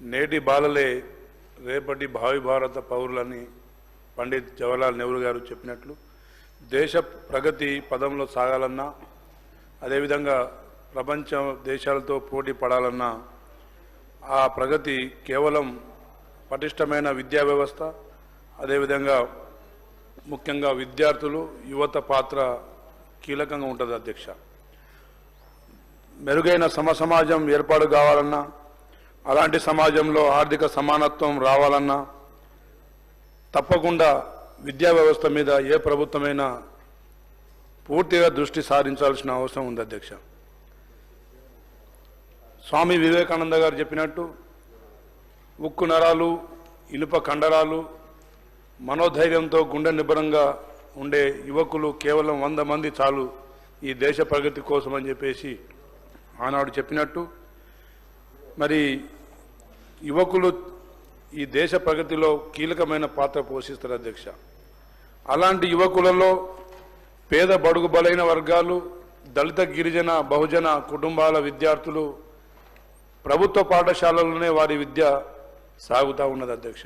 నేటి బాలలే రేపటి భావి భారత పౌరులని పండిత్ జవహర్లాల్ నెహ్రూ గారు చెప్పినట్లు దేశ ప్రగతి పదంలో సాగాలన్నా అదేవిధంగా ప్రపంచ దేశాలతో పోటీ పడాలన్నా ఆ ప్రగతి కేవలం పటిష్టమైన విద్యా వ్యవస్థ అదేవిధంగా ముఖ్యంగా విద్యార్థులు యువత పాత్ర కీలకంగా ఉంటుంది అధ్యక్ష. మెరుగైన సమసమాజం ఏర్పాటు కావాలన్నా అలాంటి సమాజంలో ఆర్థిక సమానత్వం రావాలన్నా తప్పకుండా విద్యా వ్యవస్థ మీద ఏ ప్రభుత్వమైనా పూర్తిగా దృష్టి సారించాల్సిన అవసరం ఉంది అధ్యక్ష. స్వామి వివేకానంద గారు చెప్పినట్టు ఉక్కు నరాలు ఇనుప కండరాలు మనోధైర్యంతో గుండె నిబ్బరంగా ఉండే యువకులు కేవలం వంద మంది చాలు ఈ దేశ ప్రగతి కోసం అని చెప్పేసి ఆనాడు చెప్పినట్టు. మరి యువకులు ఈ దేశ ప్రగతిలో కీలకమైన పాత్ర పోషిస్తారు అధ్యక్ష. అలాంటి యువకులలో పేద బడుగు బలైన వర్గాలు దళిత గిరిజన బహుజన కుటుంబాల విద్యార్థులు ప్రభుత్వ పాఠశాలలోనే వారి విద్య సాగుతూ ఉన్నది అధ్యక్ష.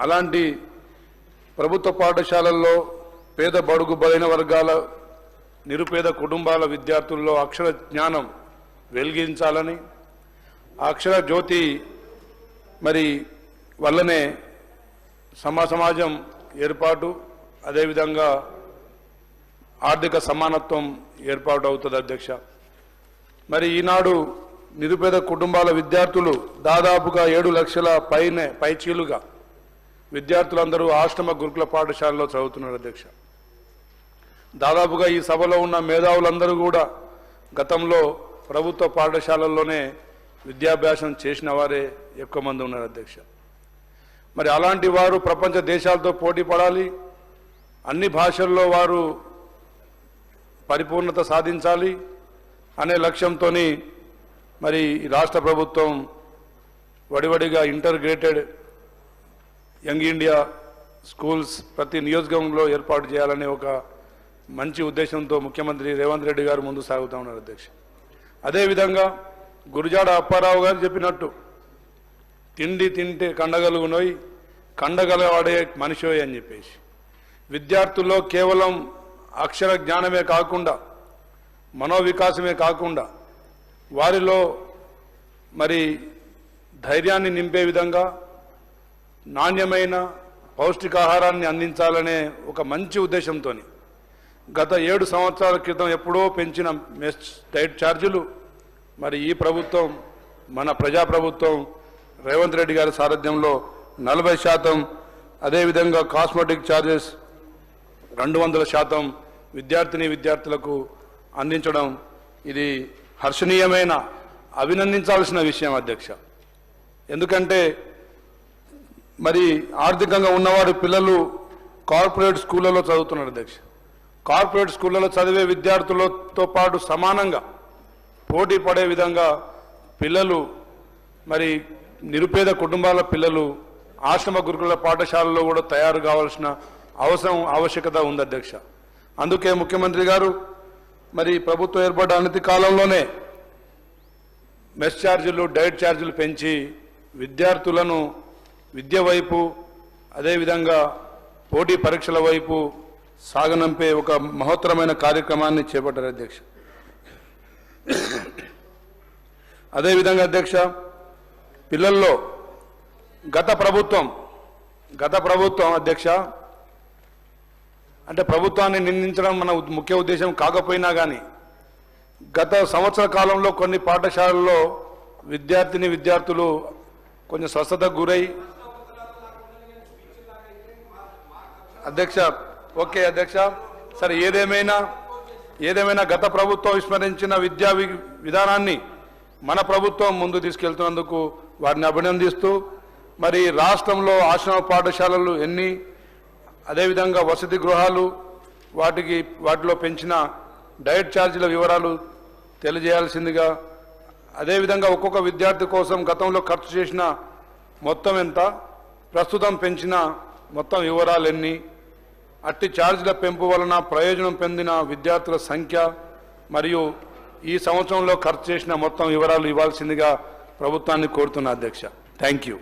అలాంటి ప్రభుత్వ పాఠశాలల్లో పేద బడుగు బలైన వర్గాల నిరుపేద కుటుంబాల విద్యార్థుల్లో అక్షర జ్ఞానం వెలిగించాలని అక్షర జ్యోతి మరి వల్లనే సమా సమాజం ఏర్పాటు అదేవిధంగా ఆర్థిక సమానత్వం ఏర్పాటు అవుతుంది అధ్యక్ష. మరి ఈనాడు నిరుపేద కుటుంబాల విద్యార్థులు దాదాపుగా ఏడు లక్షల పైనే పైచీలుగా విద్యార్థులందరూ ఆశ్రమ గురుకుల పాఠశాలలో చదువుతున్నారు అధ్యక్ష. దాదాపుగా ఈ సభలో ఉన్న మేధావులందరూ కూడా గతంలో ప్రభుత్వ పాఠశాలల్లోనే విద్యాభ్యాసం చేసిన వారే ఎక్కువ మంది ఉన్నారు అధ్యక్ష. మరి అలాంటి వారు ప్రపంచ దేశాలతో పోటీ పడాలి అన్ని భాషల్లో వారు పరిపూర్ణత సాధించాలి అనే లక్ష్యంతో మరి రాష్ట్ర ప్రభుత్వం వడివడిగా ఇంటర్గ్రేటెడ్ యంగ్ ఇండియా స్కూల్స్ ప్రతి నియోజకవర్గంలో ఏర్పాటు చేయాలనే ఒక మంచి ఉద్దేశంతో ముఖ్యమంత్రి రేవంత్ రెడ్డి గారు ముందు సాగుతూ ఉన్నారు అధ్యక్ష. అదేవిధంగా గురుజాడ అప్పారావు గారు చెప్పినట్టు తిండి తింటే కండగలుగునోయ్ కండగలవాడే మనిషోయ్ అని చెప్పేసి. విద్యార్థుల్లో కేవలం అక్షర జ్ఞానమే కాకుండా మనోవికాసమే కాకుండా వారిలో మరి ధైర్యాన్ని నింపే విధంగా నాణ్యమైన పౌష్టికాహారాన్ని అందించాలనే ఒక మంచి ఉద్దేశంతో గత ఏడు సంవత్సరాల క్రితం ఎప్పుడో పెంచిన మెస్ డైట్ ఛార్జీలు మరి ఈ ప్రభుత్వం మన ప్రజాప్రభుత్వం రేవంత్ రెడ్డి గారి సారథ్యంలో నలభై శాతం అదేవిధంగా కాస్మెటిక్ ఛార్జెస్ రెండు వందల శాతం విద్యార్థిని విద్యార్థులకు అందించడం ఇది హర్షణీయమైన అభినందించాల్సిన విషయం అధ్యక్ష. ఎందుకంటే మరి ఆర్థికంగా ఉన్నవారు పిల్లలు కార్పొరేట్ స్కూళ్ళలో చదువుతున్నారు అధ్యక్ష. కార్పొరేట్ స్కూళ్ళలో చదివే విద్యార్థులతో పాటు సమానంగా పోటీ పడే విధంగా పిల్లలు మరి నిరుపేద కుటుంబాల పిల్లలు ఆశ్రమ గురుకుల పాఠశాలలో కూడా తయారు కావాల్సిన అవసరం ఆవశ్యకత ఉంది అధ్యక్ష. అందుకే ముఖ్యమంత్రి గారు మరి ప్రభుత్వం ఏర్పడ్డ అనతి కాలంలోనే మెస్ ఛార్జీలు డైట్ ఛార్జీలు పెంచి విద్యార్థులను విద్య వైపు అదేవిధంగా పోటీ పరీక్షల వైపు సాగనంపే ఒక మహోత్తరమైన కార్యక్రమాన్ని చేపట్టారు అధ్యక్ష. అదేవిధంగా అధ్యక్ష పిల్లల్లో గత ప్రభుత్వం గత ప్రభుత్వం అధ్యక్ష అంటే ప్రభుత్వాన్ని నిందించడం మన ముఖ్య ఉద్దేశం కాకపోయినా కానీ గత సంవత్సర కాలంలో కొన్ని పాఠశాలల్లో విద్యార్థిని విద్యార్థులు కొంచెం స్వస్థతకు గురై అధ్యక్ష ఓకే అధ్యక్ష సరే ఏదేమైనా ఏదేమైనా గత ప్రభుత్వం విస్మరించిన విద్యా వి- విధానాన్ని మన ప్రభుత్వం ముందు తీసుకెళ్తున్నందుకు వారిని అభినందిస్తూ మరి రాష్ట్రంలో ఆశ్రమ పాఠశాలలు ఎన్ని అదేవిధంగా వసతి గృహాలు వాటికి వాటిలో పెంచిన డైట్ ఛార్జీల వివరాలు తెలియజేయాల్సిందిగా అదేవిధంగా ఒక్కొక్క విద్యార్థి కోసం గతంలో ఖర్చు చేసిన మొత్తం ఎంత ప్రస్తుతం పెంచిన మొత్తం వివరాలు ఎన్ని అట్టి ఛార్జీల పెంపు వలన ప్రయోజనం పొందిన విద్యార్థుల సంఖ్య మరియు ఈ సంవత్సరంలో ఖర్చు చేసిన మొత్తం వివరాలు ఇవ్వాల్సిందిగా ప్రభుత్వాన్ని కోరుతున్నా అధ్యక్ష. Thank you